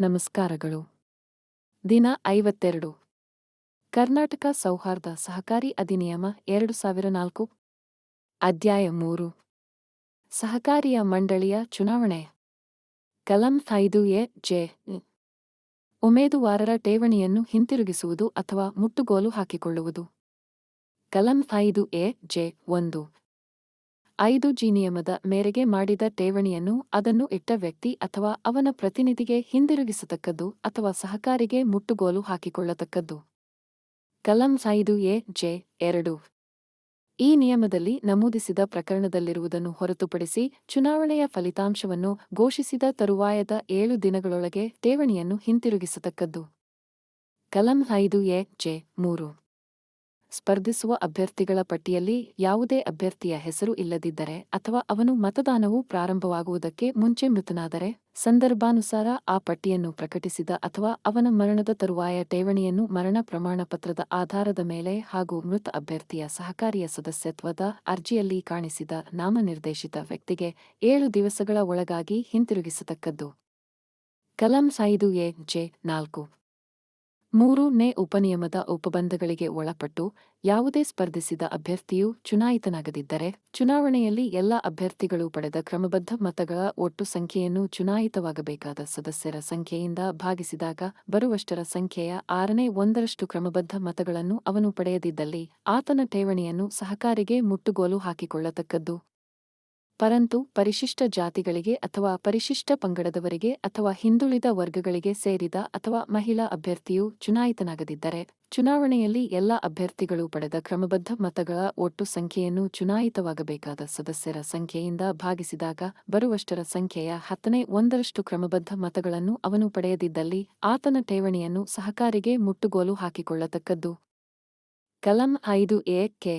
ನಮಸ್ಕಾರಗಳು. ದಿನ ಐವತ್ತೆರಡು. ಕರ್ನಾಟಕ ಸೌಹಾರ್ದ ಸಹಕಾರಿ ಅಧಿನಿಯಮ ಎರಡು ಸಾವಿರ ನಾಲ್ಕು. ಅಧ್ಯಾಯ ಮೂರು. ಸಹಕಾರಿಯ ಮಂಡಳಿಯ ಚುನಾವಣೆ. ಕಲಂ ಐದು ಎ ಜೆ ಉಮೇದುವಾರರ ಠೇವಣಿಯನ್ನು ಹಿಂತಿರುಗಿಸುವುದು ಅಥವಾ ಮುಟ್ಟುಗೋಲು ಹಾಕಿಕೊಳ್ಳುವುದು. ಕಲಂ ಐದು ಎ ಜೆ ಒಂದು. ಐದು ಜಿ ನಿಯಮದ ಮೇರೆಗೆ ಮಾಡಿದ ಠೇವಣಿಯನ್ನು ಅದನ್ನು ಇಟ್ಟ ವ್ಯಕ್ತಿ ಅಥವಾ ಅವನ ಪ್ರತಿನಿಧಿಗೆ ಹಿಂದಿರುಗಿಸತಕ್ಕದ್ದು ಅಥವಾ ಸಹಕಾರಿಗೆ ಮುಟ್ಟುಗೋಲು ಹಾಕಿಕೊಳ್ಳತಕ್ಕದ್ದು. ಕಲಂ ಐದು ಎ, ಜೆ, ಎರಡು. ಈ ನಿಯಮದಲ್ಲಿ ನಮೂದಿಸಿದ ಪ್ರಕರಣದಲ್ಲಿರುವುದನ್ನು ಹೊರತುಪಡಿಸಿ ಚುನಾವಣೆಯ ಫಲಿತಾಂಶವನ್ನು ಘೋಷಿಸಿದ ತರುವಾಯದ ಏಳು ದಿನಗಳೊಳಗೆ ಠೇವಣಿಯನ್ನು ಹಿಂತಿರುಗಿಸತಕ್ಕದ್ದು. ಕಲಂ ಐದು ಎ, ಜೆ, ಮೂರು. ಸ್ಪರ್ಧಿಸುವ ಅಭ್ಯರ್ಥಿಗಳ ಪಟ್ಟಿಯಲ್ಲಿ ಯಾವುದೇ ಅಭ್ಯರ್ಥಿಯ ಹೆಸರು ಇಲ್ಲದಿದ್ದರೆ ಅಥವಾ ಅವನು ಮತದಾನವು ಪ್ರಾರಂಭವಾಗುವುದಕ್ಕೆ ಮುಂಚೆ ಮೃತನಾದರೆ, ಸಂದರ್ಭಾನುಸಾರ ಆ ಪಟ್ಟಿಯನ್ನು ಪ್ರಕಟಿಸಿದ ಅಥವಾ ಅವನ ಮರಣದ ತರುವಾಯ ಠೇವಣಿಯನ್ನು ಮರಣ ಪ್ರಮಾಣಪತ್ರದ ಆಧಾರದ ಮೇಲೆ ಹಾಗೂ ಮೃತ ಅಭ್ಯರ್ಥಿಯ ಸಹಕಾರಿಯ ಸದಸ್ಯತ್ವದ ಅರ್ಜಿಯಲ್ಲಿ ಕಾಣಿಸಿದ ನಾಮನಿರ್ದೇಶಿತ ವ್ಯಕ್ತಿಗೆ ಏಳು ದಿವಸಗಳ ಒಳಗಾಗಿ ಹಿಂತಿರುಗಿಸತಕ್ಕದ್ದು. ಕಲಂ ಐದು ಎ ಜೆ ನಾಲ್ಕು. ಮೂರು ನೇ ಉಪನಿಯಮದ ಉಪಬಂಧಗಳಿಗೆ ಒಳಪಟ್ಟು ಯಾವುದೇ ಸ್ಪರ್ಧಿಸಿದ ಅಭ್ಯರ್ಥಿಯು ಚುನಾಯಿತನಾಗದಿದ್ದರೆ, ಚುನಾವಣೆಯಲ್ಲಿ ಎಲ್ಲ ಅಭ್ಯರ್ಥಿಗಳು ಪಡೆದ ಕ್ರಮಬದ್ಧ ಮತಗಳ ಒಟ್ಟು ಸಂಖ್ಯೆಯನ್ನು ಚುನಾಯಿತವಾಗಬೇಕಾದ ಸದಸ್ಯರ ಸಂಖ್ಯೆಯಿಂದ ಭಾಗಿಸಿದಾಗ ಬರುವಷ್ಟರ ಸಂಖ್ಯೆಯ ಆರನೇ ಒಂದರಷ್ಟು ಕ್ರಮಬದ್ಧ ಮತಗಳನ್ನು ಅವನು ಪಡೆಯದಿದ್ದಲ್ಲಿ ಆತನ ಠೇವಣಿಯನ್ನು ಸಹಕಾರಿಗೆ ಮುಟ್ಟುಗೋಲು ಹಾಕಿಕೊಳ್ಳತಕ್ಕದ್ದು. ಪರಂತು ಪರಿಶಿಷ್ಟ ಜಾತಿಗಳಿಗೆ ಅಥವಾ ಪರಿಶಿಷ್ಟ ಪಂಗಡದವರಿಗೆ ಅಥವಾ ಹಿಂದುಳಿದ ವರ್ಗಗಳಿಗೆ ಸೇರಿದ ಅಥವಾ ಮಹಿಳಾ ಅಭ್ಯರ್ಥಿಯು ಚುನಾಯಿತನಾಗದಿದ್ದರೆ, ಚುನಾವಣೆಯಲ್ಲಿ ಎಲ್ಲ ಅಭ್ಯರ್ಥಿಗಳು ಪಡೆದ ಕ್ರಮಬದ್ಧ ಮತಗಳ ಒಟ್ಟು ಸಂಖ್ಯೆಯನ್ನು ಚುನಾಯಿತವಾಗಬೇಕಾದ ಸದಸ್ಯರ ಸಂಖ್ಯೆಯಿಂದ ಭಾಗಿಸಿದಾಗ ಬರುವಷ್ಟರ ಸಂಖ್ಯೆಯ ಹತ್ತನೇ ಒಂದರಷ್ಟು ಕ್ರಮಬದ್ಧ ಮತಗಳನ್ನು ಅವನು ಪಡೆಯದಿದ್ದಲ್ಲಿ ಆತನ ಠೇವಣಿಯನ್ನು ಸಹಕಾರಿಗೆ ಮುಟ್ಟುಗೋಲು ಹಾಕಿಕೊಳ್ಳತಕ್ಕದ್ದು. ಕಲಂ ಐದು ಎ ಕೆ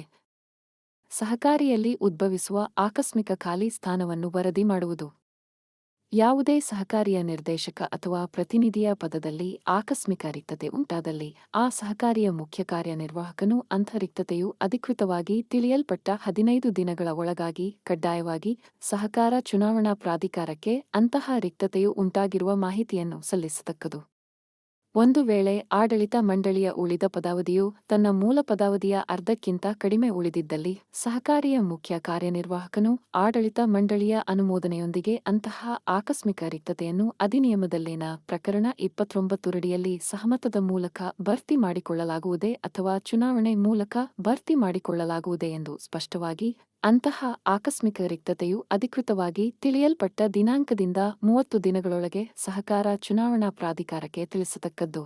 ಸಹಕಾರಿಯಲ್ಲಿ ಉದ್ಭವಿಸುವ ಆಕಸ್ಮಿಕ ಖಾಲಿ ಸ್ಥಾನವನ್ನು ವರದಿ ಮಾಡುವುದು. ಯಾವುದೇ ಸಹಕಾರಿಯ ನಿರ್ದೇಶಕ ಅಥವಾ ಪ್ರತಿನಿಧಿಯ ಪದದಲ್ಲಿ ಆಕಸ್ಮಿಕ ರಿಕ್ತತೆ ಉಂಟಾದಲ್ಲಿ ಆ ಸಹಕಾರಿಯ ಮುಖ್ಯ ಕಾರ್ಯನಿರ್ವಾಹಕನು ಅಂಥ ರಿಕ್ತತೆಯು ಅಧಿಕೃತವಾಗಿ ತಿಳಿಯಲ್ಪಟ್ಟ ಹದಿನೈದು ದಿನಗಳ ಒಳಗಾಗಿ ಕಡ್ಡಾಯವಾಗಿ ಸಹಕಾರ ಚುನಾವಣಾ ಪ್ರಾಧಿಕಾರಕ್ಕೆ ಅಂತಹ ರಿಕ್ತತೆಯು ಉಂಟಾಗಿರುವ ಮಾಹಿತಿಯನ್ನು ಸಲ್ಲಿಸತಕ್ಕದು. ಒಂದು ವೇಳೆ ಆಡಳಿತ ಮಂಡಳಿಯ ಉಳಿದ ಪದಾವಧಿಯು ತನ್ನ ಮೂಲ ಪದಾವಧಿಯ ಅರ್ಧಕ್ಕಿಂತ ಕಡಿಮೆ ಉಳಿದಿದ್ದಲ್ಲಿ ಸಹಕಾರಿಯ ಮುಖ್ಯ ಕಾರ್ಯನಿರ್ವಾಹಕನು ಆಡಳಿತ ಮಂಡಳಿಯ ಅನುಮೋದನೆಯೊಂದಿಗೆ ಅಂತಹ ಆಕಸ್ಮಿಕ ರಿಕ್ತತೆಯನ್ನು ಅಧಿನಿಯಮದಲ್ಲಿನ ಪ್ರಕರಣ ಇಪ್ಪತ್ತೊಂಬತ್ತುರಡಿಯಲ್ಲಿ ಸಹಮತದ ಮೂಲಕ ಭರ್ತಿ ಮಾಡಿಕೊಳ್ಳಲಾಗುವುದೇ ಅಥವಾ ಚುನಾವಣೆ ಮೂಲಕ ಭರ್ತಿ ಮಾಡಿಕೊಳ್ಳಲಾಗುವುದೇ ಎಂದು ಸ್ಪಷ್ಟವಾಗಿ ಅಂತಹ ಆಕಸ್ಮಿಕ ರಿಕ್ತತೆಯು ಅಧಿಕೃತವಾಗಿ ತಿಳಿಯಲ್ಪಟ್ಟ ದಿನಾಂಕದಿಂದ ಮೂವತ್ತು ದಿನಗಳೊಳಗೆ ಸಹಕಾರ ಚುನಾವಣಾ ಪ್ರಾಧಿಕಾರಕ್ಕೆ ತಿಳಿಸತಕ್ಕದ್ದು.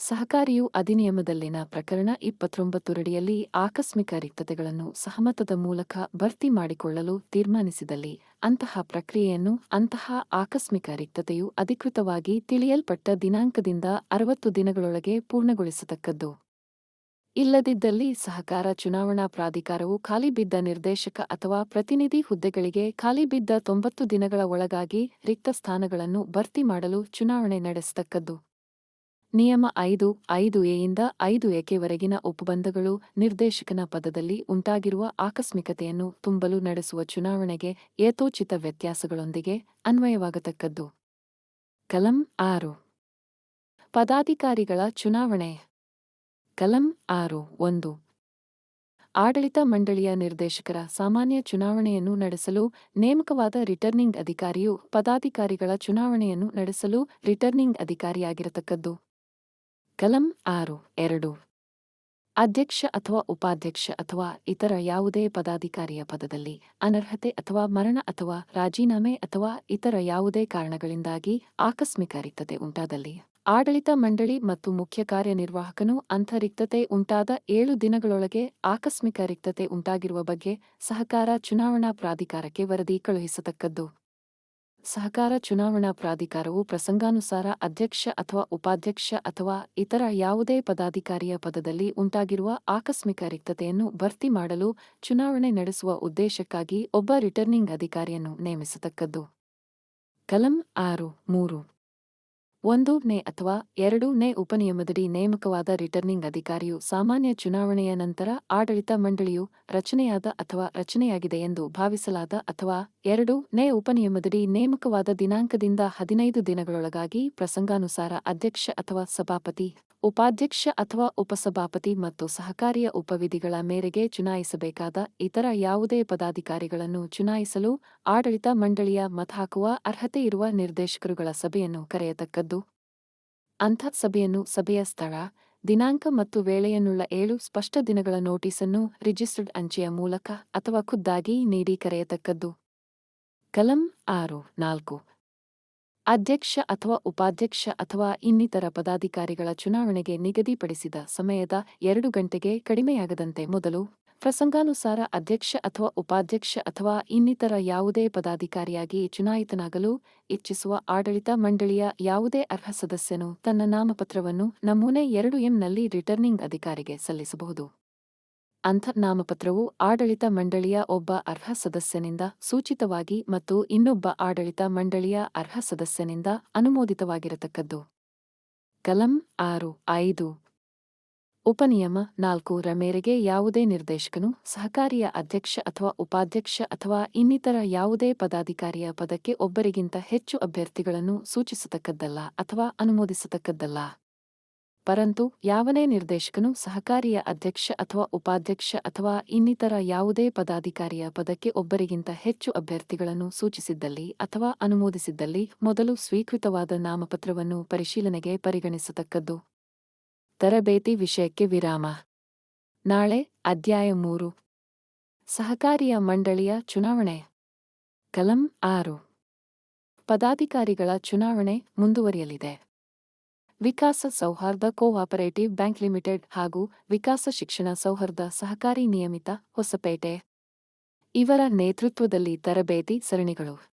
ಸಹಕಾರಿಯು ಅಧಿನಿಯಮದಲ್ಲಿನ ಪ್ರಕರಣ ಇಪ್ಪತ್ತೊಂಬತ್ತುರಡಿಯಲ್ಲಿ ಆಕಸ್ಮಿಕ ರಿಕ್ತತೆಗಳನ್ನು ಸಹಮತದ ಮೂಲಕ ಭರ್ತಿ ಮಾಡಿಕೊಳ್ಳಲು ತೀರ್ಮಾನಿಸಿದಲ್ಲಿ ಅಂತಹ ಪ್ರಕ್ರಿಯೆಯನ್ನು, ಅಂತಹ ಆಕಸ್ಮಿಕ ರಿಕ್ತತೆಯು ಅಧಿಕೃತವಾಗಿ ತಿಳಿಯಲ್ಪಟ್ಟ ದಿನಾಂಕದಿಂದ ಅರವತ್ತು ದಿನಗಳೊಳಗೆ ಪೂರ್ಣಗೊಳಿಸತಕ್ಕದ್ದು. ಇಲ್ಲದಿದ್ದಲ್ಲಿ ಸಹಕಾರ ಚುನಾವಣಾ ಪ್ರಾಧಿಕಾರವು ಖಾಲಿ ಬಿದ್ದ ನಿರ್ದೇಶಕ ಅಥವಾ ಪ್ರತಿನಿಧಿ ಹುದ್ದೆಗಳಿಗೆ ಖಾಲಿ ಬಿದ್ದ ತೊಂಬತ್ತು ದಿನಗಳ ಒಳಗಾಗಿ ರಿಕ್ತ ಸ್ಥಾನಗಳನ್ನು ಭರ್ತಿ ಮಾಡಲು ಚುನಾವಣೆ ನಡೆಸತಕ್ಕದ್ದು. ನಿಯಮ ಐದು ಐದು ಎಯಿಂದ ಐದು ಎಕೆವರೆಗಿನ ಉಪಬಂಧಗಳು ನಿರ್ದೇಶಕನ ಪದದಲ್ಲಿ ಉಂಟಾಗಿರುವ ಆಕಸ್ಮಿಕತೆಯನ್ನು ತುಂಬಲು ನಡೆಸುವ ಚುನಾವಣೆಗೆ ಏತೋಚಿತ ವ್ಯತ್ಯಾಸಗಳೊಂದಿಗೆ ಅನ್ವಯವಾಗತಕ್ಕದ್ದು. ಕಲಂ ಆರು. ಪದಾಧಿಕಾರಿಗಳ ಚುನಾವಣೆ. ಕಲಂ ಆರು, ಒಂದು. ಆಡಳಿತ ಮಂಡಳಿಯ ನಿರ್ದೇಶಕರ ಸಾಮಾನ್ಯ ಚುನಾವಣೆಯನ್ನು ನಡೆಸಲು ನೇಮಕವಾದ ರಿಟರ್ನಿಂಗ್ ಅಧಿಕಾರಿಯು ಪದಾಧಿಕಾರಿಗಳ ಚುನಾವಣೆಯನ್ನು ನಡೆಸಲು ರಿಟರ್ನಿಂಗ್ ಅಧಿಕಾರಿಯಾಗಿರತಕ್ಕದ್ದು. ಕಲಂ ಆರು, ಎರಡು. ಅಧ್ಯಕ್ಷ ಅಥವಾ ಉಪಾಧ್ಯಕ್ಷ ಅಥವಾ ಇತರ ಯಾವುದೇ ಪದಾಧಿಕಾರಿಯ ಪದದಲ್ಲಿ ಅನರ್ಹತೆ ಅಥವಾ ಮರಣ ಅಥವಾ ರಾಜೀನಾಮೆ ಅಥವಾ ಇತರ ಯಾವುದೇ ಕಾರಣಗಳಿಂದಾಗಿ ಆಕಸ್ಮಿಕ ರಿಕ್ತತೆ ಉಂಟಾದಲ್ಲಿ ಆಡಳಿತ ಮಂಡಳಿ ಮತ್ತು ಮುಖ್ಯ ಕಾರ್ಯನಿರ್ವಾಹಕನು ಅಂಥ ರಿಕ್ತತೆ ಉಂಟಾದ ಏಳು ದಿನಗಳೊಳಗೆ ಆಕಸ್ಮಿಕ ರಿಕ್ತತೆ ಉಂಟಾಗಿರುವ ಬಗ್ಗೆ ಸಹಕಾರ ಚುನಾವಣಾ ಪ್ರಾಧಿಕಾರಕ್ಕೆ ವರದಿ ಕಳುಹಿಸತಕ್ಕದ್ದು. ಸಹಕಾರ ಚುನಾವಣಾ ಪ್ರಾಧಿಕಾರವು ಪ್ರಸಂಗಾನುಸಾರ ಅಧ್ಯಕ್ಷ ಅಥವಾ ಉಪಾಧ್ಯಕ್ಷ ಅಥವಾ ಇತರ ಯಾವುದೇ ಪದಾಧಿಕಾರಿಯ ಪದದಲ್ಲಿ ಉಂಟಾಗಿರುವ ಆಕಸ್ಮಿಕ ರಿಕ್ತತೆಯನ್ನು ಭರ್ತಿ ಮಾಡಲು ಚುನಾವಣೆ ನಡೆಸುವ ಉದ್ದೇಶಕ್ಕಾಗಿ ಒಬ್ಬ ರಿಟರ್ನಿಂಗ್ ಅಧಿಕಾರಿಯನ್ನು ನೇಮಿಸತಕ್ಕದ್ದು. ಕಲಂ ಆರು, ಮೂರು. ಒಂದು ನೇ ಅಥವಾ ಎರಡು ನೇ ಉಪನಿಯಮದಡಿ ನೇಮಕವಾದ ರಿಟರ್ನಿಂಗ್ ಅಧಿಕಾರಿಯು ಸಾಮಾನ್ಯ ಚುನಾವಣೆಯ ನಂತರ ಆಡಳಿತ ಮಂಡಳಿಯು ರಚನೆಯಾದ ಅಥವಾ ರಚನೆಯಾಗಿದೆ ಎಂದು ಭಾವಿಸಲಾದ ಅಥವಾ ಎರಡು ನೇ ಉಪನಿಯಮದಡಿ ನೇಮಕವಾದ ದಿನಾಂಕದಿಂದ ಹದಿನೈದು ದಿನಗಳೊಳಗಾಗಿ ಪ್ರಸಂಗಾನುಸಾರ ಅಧ್ಯಕ್ಷ ಅಥವಾ ಸಭಾಪತಿ, ಉಪಾಧ್ಯಕ್ಷ ಅಥವಾ ಉಪಸಭಾಪತಿ ಮತ್ತು ಸಹಕಾರಿಯ ಉಪವಿಧಿಗಳ ಮೇರೆಗೆ ಚುನಾಯಿಸಬೇಕಾದ ಇತರ ಯಾವುದೇ ಪದಾಧಿಕಾರಿಗಳನ್ನು ಚುನಾಯಿಸಲು ಆಡಳಿತ ಮಂಡಳಿಯ ಮತಹಾಕುವ ಅರ್ಹತೆ ಇರುವ ನಿರ್ದೇಶಕರುಗಳ ಸಭೆಯನ್ನು ಕರೆಯತಕ್ಕದ್ದು. ಅಂಥ ಸಭೆಯನ್ನು ಸಭೆಯ ಸ್ಥಳ, ದಿನಾಂಕ ಮತ್ತು ವೇಳೆಯನ್ನುಳ್ಳ ಏಳು ಸ್ಪಷ್ಟ ದಿನಗಳ ನೋಟಿಸನ್ನು ರಿಜಿಸ್ಟರ್ಡ್ ಅಂಚೆಯ ಮೂಲಕ ಅಥವಾ ಖುದ್ದಾಗಿ ನೀಡಿ ಕರೆಯತಕ್ಕದ್ದು. ಕಲಂ ಆರು, ನಾಲ್ಕು. ಅಧ್ಯಕ್ಷ ಅಥವಾ ಉಪಾಧ್ಯಕ್ಷ ಅಥವಾ ಇನ್ನಿತರ ಪದಾಧಿಕಾರಿಗಳ ಚುನಾವಣೆಗೆ ನಿಗದಿಪಡಿಸಿದ ಸಮಯದ ಎರಡು ಗಂಟೆಗೆ ಕಡಿಮೆಯಾಗದಂತೆ ಮೊದಲು ಪ್ರಸಂಗಾನುಸಾರ ಅಧ್ಯಕ್ಷ ಅಥವಾ ಉಪಾಧ್ಯಕ್ಷ ಅಥವಾ ಇನ್ನಿತರ ಯಾವುದೇ ಪದಾಧಿಕಾರಿಯಾಗಿ ಚುನಾಯಿತನಾಗಲು ಇಚ್ಛಿಸುವ ಆಡಳಿತ ಮಂಡಳಿಯ ಯಾವುದೇ ಅರ್ಹ ಸದಸ್ಯನು ತನ್ನ ನಾಮಪತ್ರವನ್ನು ನಮೂನೆ ಎರಡು ಎಂನಲ್ಲಿ ರಿಟರ್ನಿಂಗ್ ಅಧಿಕಾರಿಗೆ ಸಲ್ಲಿಸಬಹುದು. ಅಂಥ ನಾಮಪತ್ರವು ಆಡಳಿತ ಮಂಡಳಿಯ ಒಬ್ಬ ಅರ್ಹ ಸದಸ್ಯನಿಂದ ಸೂಚಿತವಾಗಿ ಮತ್ತು ಇನ್ನೊಬ್ಬ ಆಡಳಿತ ಮಂಡಳಿಯ ಅರ್ಹ ಸದಸ್ಯನಿಂದ ಅನುಮೋದಿತವಾಗಿರತಕ್ಕದ್ದು. ಕಲಂ ಆರು, ಐದು ಉಪನಿಯಮ ನಾಲ್ಕು ರ ಮೇರೆಗೆ ಯಾವುದೇ ನಿರ್ದೇಶಕನು, ಸಹಕಾರಿಯ ಅಧ್ಯಕ್ಷ ಅಥವಾ ಉಪಾಧ್ಯಕ್ಷ ಅಥವಾ ಇನ್ನಿತರ ಯಾವುದೇ ಪದಾಧಿಕಾರಿಯ ಪದಕ್ಕೆ ಒಬ್ಬರಿಗಿಂತ ಹೆಚ್ಚು ಅಭ್ಯರ್ಥಿಗಳನ್ನು ಸೂಚಿಸತಕ್ಕದ್ದಲ್ಲ ಅಥವಾ ಅನುಮೋದಿಸತಕ್ಕದ್ದಲ್ಲ. ಪರಂತು ಯಾವನೇ ನಿರ್ದೇಶಕನು, ಸಹಕಾರಿಯ ಅಧ್ಯಕ್ಷ ಅಥವಾ ಉಪಾಧ್ಯಕ್ಷ ಅಥವಾ ಇನ್ನಿತರ ಯಾವುದೇ ಪದಾಧಿಕಾರಿಯ ಪದಕ್ಕೆ ಒಬ್ಬರಿಗಿಂತ ಹೆಚ್ಚು ಅಭ್ಯರ್ಥಿಗಳನ್ನು ಸೂಚಿಸಿದ್ದಲ್ಲಿ ಅಥವಾ ಅನುಮೋದಿಸಿದ್ದಲ್ಲಿ ಮೊದಲು ಸ್ವೀಕೃತವಾದ ನಾಮಪತ್ರವನ್ನು ಪರಿಶೀಲನೆಗೆ ಪರಿಗಣಿಸತಕ್ಕದ್ದು. ತರಬೇತಿ ವಿಷಯಕ್ಕೆ ವಿರಾಮ. ನಾಳೆ ಅಧ್ಯಾಯ ಮೂರು. ಸಹಕಾರಿಯ ಮಂಡಳಿಯ ಚುನಾವಣೆ. ಕಲಂ ಆರು. ಪದಾಧಿಕಾರಿಗಳ ಚುನಾವಣೆ ಮುಂದುವರಿಯಲಿದೆ. ವಿಕಾಸ ಸೌಹಾರ್ದ ಕೋಆಪರೇಟಿವ್ ಬ್ಯಾಂಕ್ ಲಿಮಿಟೆಡ್ ಹಾಗೂ ವಿಕಾಸ ಶಿಕ್ಷಣ ಸೌಹಾರ್ದ ಸಹಕಾರಿ ನಿಯಮಿತ ಹೊಸಪೇಟೆ. ಇವರ ನೇತೃತ್ವದಲ್ಲಿ ತರಬೇತಿ ಸರಣಿಗಳು.